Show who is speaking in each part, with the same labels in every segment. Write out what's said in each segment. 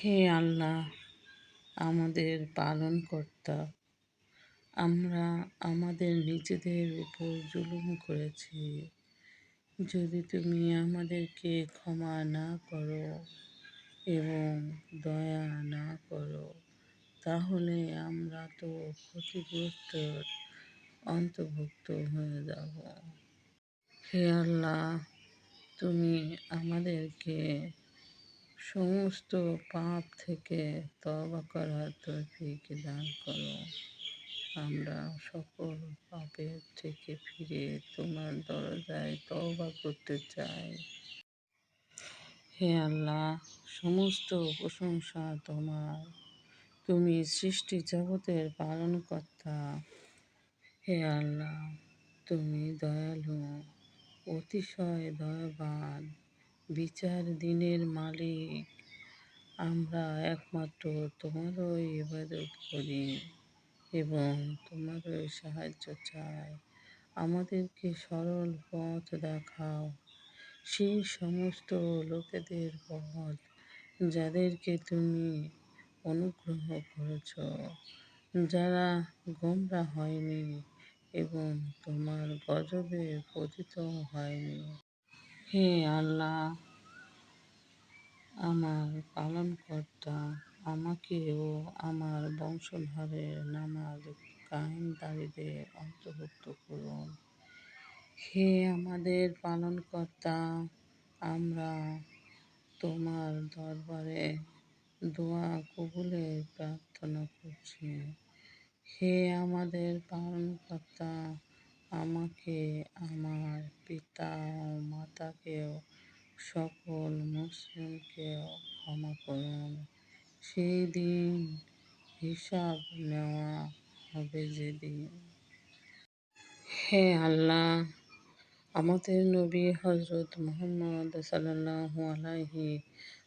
Speaker 1: হে আল্লাহ, আমাদের পালনকর্তা, আমরা আমাদের নিজেদের উপর জুলুম করেছি। যদি তুমি আমাদেরকে ক্ষমা না করো এবং দয়া না করো, তাহলে আমরা তো ক্ষতিগ্রস্ত অন্তর্ভুক্ত হয়ে যাব। হে আল্লাহ, তুমি আমাদেরকে সমস্ত পাপ থেকে তবা করার তৌফিক দান করো। আমরা সকল পাপের থেকে ফিরে তোমার দরজায় তবা করতে চাই। হে আল্লাহ, সমস্ত প্রশংসা তোমার। তুমি সৃষ্টি জগতের পালনকর্তা। হে আল্লাহ, তুমি দয়ালু, অতিশয় দয়াবান। বিচার দিনের মালিক। আমরা একমাত্র তোমারই ইবাদত করি এবং তোমারই সাহায্য চাই। আমাদেরকে সরল পথ দেখাও। সেই সমস্ত লোকেদের পথ যাদেরকে তুমি অনুগ্রহ করেছ, যারা গোমরা হয়নি এবং তোমার গজবে পতিত হয়নি। হে আল্লাহ, আমার পালনকর্তা আমাকে ও আমার বংশধরের নামাজ কায়েমদারীদের অন্তর্ভুক্ত করুন। হে আমাদের পালনকর্তা, আমরা তোমার দরবারে দোয়া কবুলের প্রার্থনা করছি। হে আমাদের পালনকর্তা আমাকে, আমার পিতা ও মাতাকেও, সকল মুসলিমকেও ক্ষমা করুন। সেই দিন হিসাব নেওয়া হবে যেদিন। হে আল্লাহ, আমাদের নবী হজরত মোহাম্মদ সাল্লাহ আলাইহি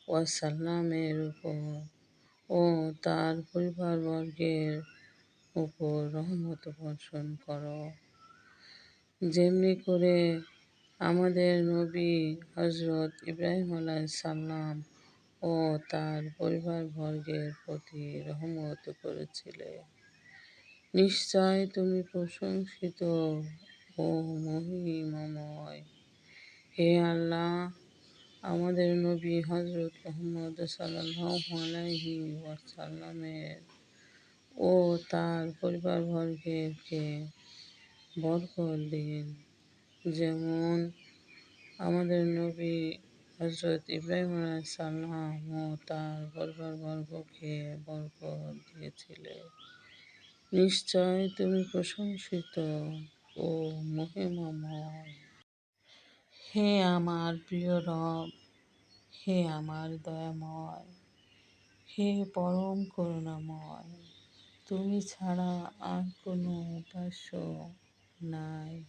Speaker 1: ওয়াসাল্লামের উপর ও তার পরিবারবর্গের উপর রহমত বর্ষণ করো। যেমনি করে আমাদের নবী হজরত ইব্রাহিম সাল্লাম ও তার পরিবারবর্গের প্রতি রহমত করেছিলে। নিশ্চয় তুমি প্রশংসিত ও মহিমময়। হে আল্লাহ, আমাদের নবী হজরত মোহাম্মদ সাল্লাহ ওয়াসাল্লামের ও তার পরিবারবর্গকে বরকত দিন যেমন আমাদের নবী হজরত ইব্রাহিম সাল্লাম ও তার পরিবারবর্গকে বরকত দিয়েছিলে। নিশ্চয় তুমি প্রশংসিত ও মহিমাময়। হে আমার প্রিয় রব, হে আমার দয়াময়, হে পরম করুণাময়, তুমি ছাড়া আর কোনো উপাস্য নাই।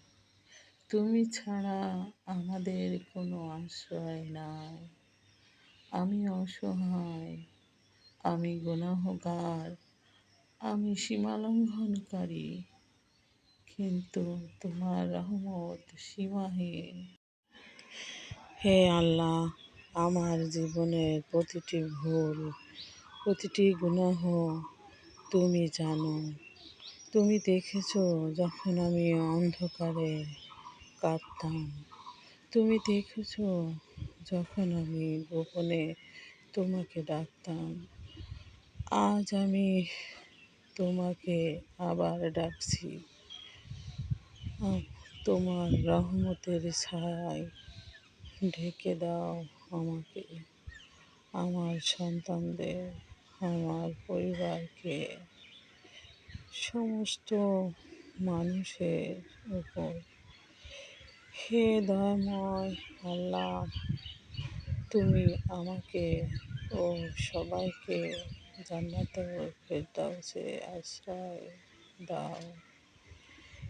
Speaker 1: তুমি ছাড়া আমাদের কোনো আশ্রয় নাই। আমি অসহায়, আমি গুনাহগার, আমি সীমালঙ্ঘনকারী, কিন্তু তোমার রহমত সীমাহীন। হে আল্লাহ, আমার জীবনের প্রতিটি ভুল, প্রতিটি গুণাহ তুমি জানো। তুমি দেখেছ যখন আমি অন্ধকারে কাঁদতাম? তুমি দেখেছ যখন আমি গোপনে তোমাকে ডাকতাম? আজ আমি তোমাকে আবার ডাকছি। তোমার রহমতের ছায় ঢেকে দাও আমাকে। আমার সন্তানদের, আমার পরিবারকে। সমস্ত মানুষের উপর। হে দয়াময় আল্লাহ, তুমি আমাকে ও সবাইকে জান্নাতুল ফেরদাউসে আশ্রয় দাও।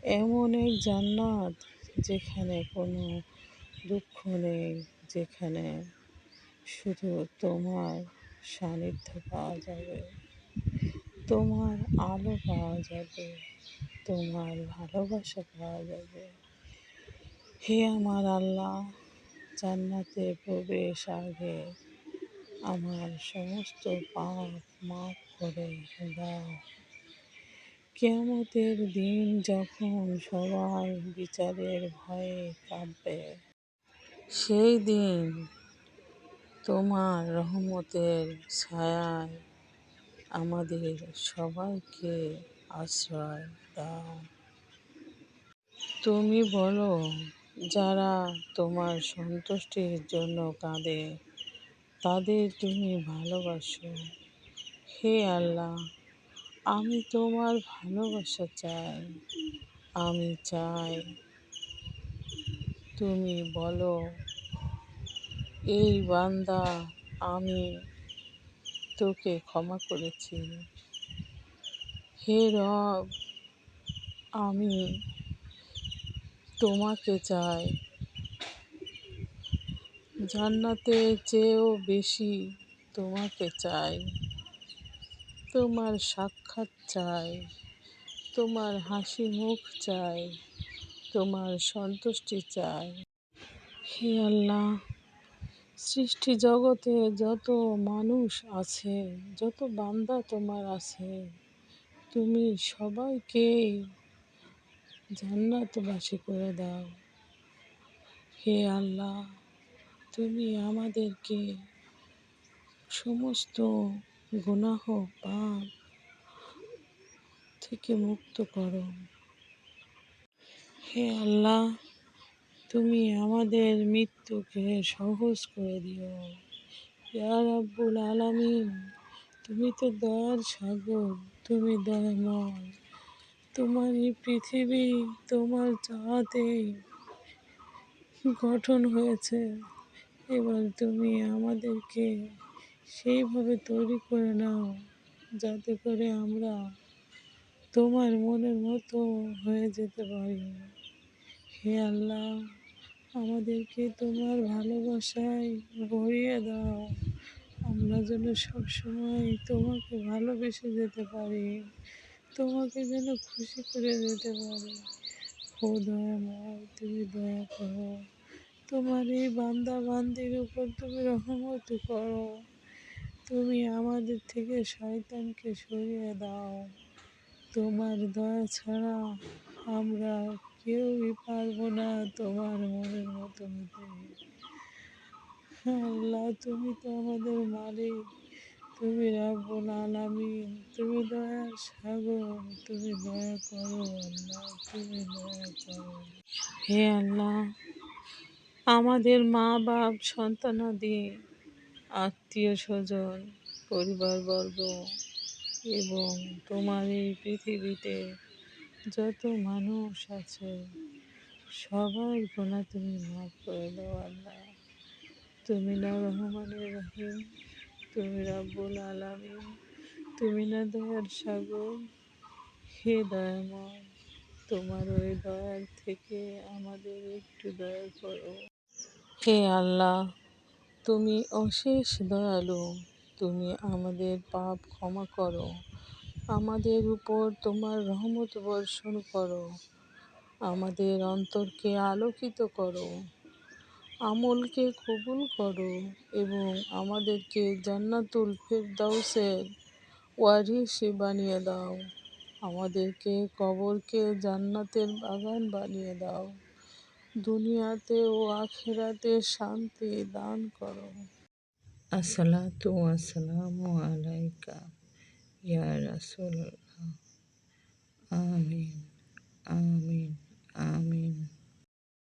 Speaker 1: এমন এক জান্নাত যেখানে কোনো দুঃখ নেই, যেখানে শুধু তোমার সান্নিধ্য পাওয়া যাবে। তোমার আলো পাওয়া যাবে, তোমার ভালোবাসা পাওয়া যাবে। হে আমার আল্লাহ, জান্নাতে প্রবেশ আগে আমার সমস্ত পাপ মাফ করে দাও। কেয়ামতের দিন যখন সবাই বিচারের ভয়ে কাঁপবে, সেই দিন তোমার রহমতের ছায়ায় আমাদের সবাইকে আশ্রয় দাও। তুমি বলো, যারা তোমার সন্তুষ্টির জন্য কাঁদে, তাদের তুমি ভালোবাসো। হে আল্লাহ, আমি তোমার ভালোবাসা চাই, আমি চাই। তুমি বলো, এই বান্দা আমি তোকে ক্ষমা করেছি। হে রব, আমি তোমাকে চাই। জান্নাতে চেয়েও বেশি তোমাকে চাই। তোমার সাক্ষাৎ চাই, তোমার হাসি মুখ চাই, তোমার সন্তুষ্টি চাই। হে আল্লাহ সৃষ্টি জগতে যত মানুষ আছে, যত বান্দা তোমার আছে, তুমি সবাইকে জান্নাতবাসী করে দাও। হে আল্লাহ, তুমি আমাদেরকে সমস্ত গুনাহ পাপ থেকে মুক্ত করো। হে আল্লাহ তুমি আমাদের মৃত্যুকে সহজ করে দিও। ইয়া আব্বুল আলামিন, তুমি তো দয়ার সাগর, তুমি দয়াময়। তোমার এই পৃথিবী তোমার চাহাতেই গঠন হয়েছে। এবার তুমি আমাদেরকে সেইভাবে তৈরি করে নাও, যাতে করে আমরা তোমার মনের মতো হয়ে যেতে পারি। হে আল্লাহ আমাদেরকে তোমার ভালোবাসায় ভরিয়ে দাও। আমরা যেন সবসময় তোমাকে ভালোবেসে যেতে পারি। তোমাকে যেন খুশি করে যেতে পারি। ও দয়াময় তুমি দয়া করো। তোমার এই বান্দা বান্দির উপর তুমি রহমত করো। তুমি আমাদের থেকে শয়তানকে সরিয়ে দাও। তোমার দয়া ছাড়া আমরা কেউই পারব না তোমার মনের মতো হতে আল্লাহ, তুমি তো আমাদের মালিক। তুমি রাব্বুল আলামিন। তুমি দয়ার সাগর। তুমি দয়া করো আল্লাহ, তুমি দয়া করো। হে আল্লাহ, আমাদের মা বাপ সন্তানাদি, আত্মীয় স্বজন, পরিবারবর্গ এবং তোমার এই পৃথিবীতে যত মানুষ আছে সবাই গোনা তুমি মাফ করে দাও আল্লাহ। তুমি না রহমানের রহিম, তুমি রাব্বুল আলামিন, তুমি না দয়ার সাগর। হে দয়াময়, তোমার ওই দয়ার থেকে আমাদের একটু দয়া করো। হে আল্লাহ, তুমি অশেষ দয়ালু, তুমি আমাদের পাপ ক্ষমা করো। আমাদের উপর তোমার রহমত বর্ষণ করো। আমাদের অন্তরকে আলোকিত করো। আমলকে কবুল করো এবং আমাদেরকে জান্নাতুল ফেরদাউসের ওয়ারিসে বানিয়ে দাও। আমাদেরকে কবরকে জান্নাতের বাগান বানিয়ে দাও। দুনিয়াতে ও আখেরাতে শান্তি দান করো। আসসালাতু আসসালামু আলাইকা। ইয়া রাসুল আমিন আমিন আমিন।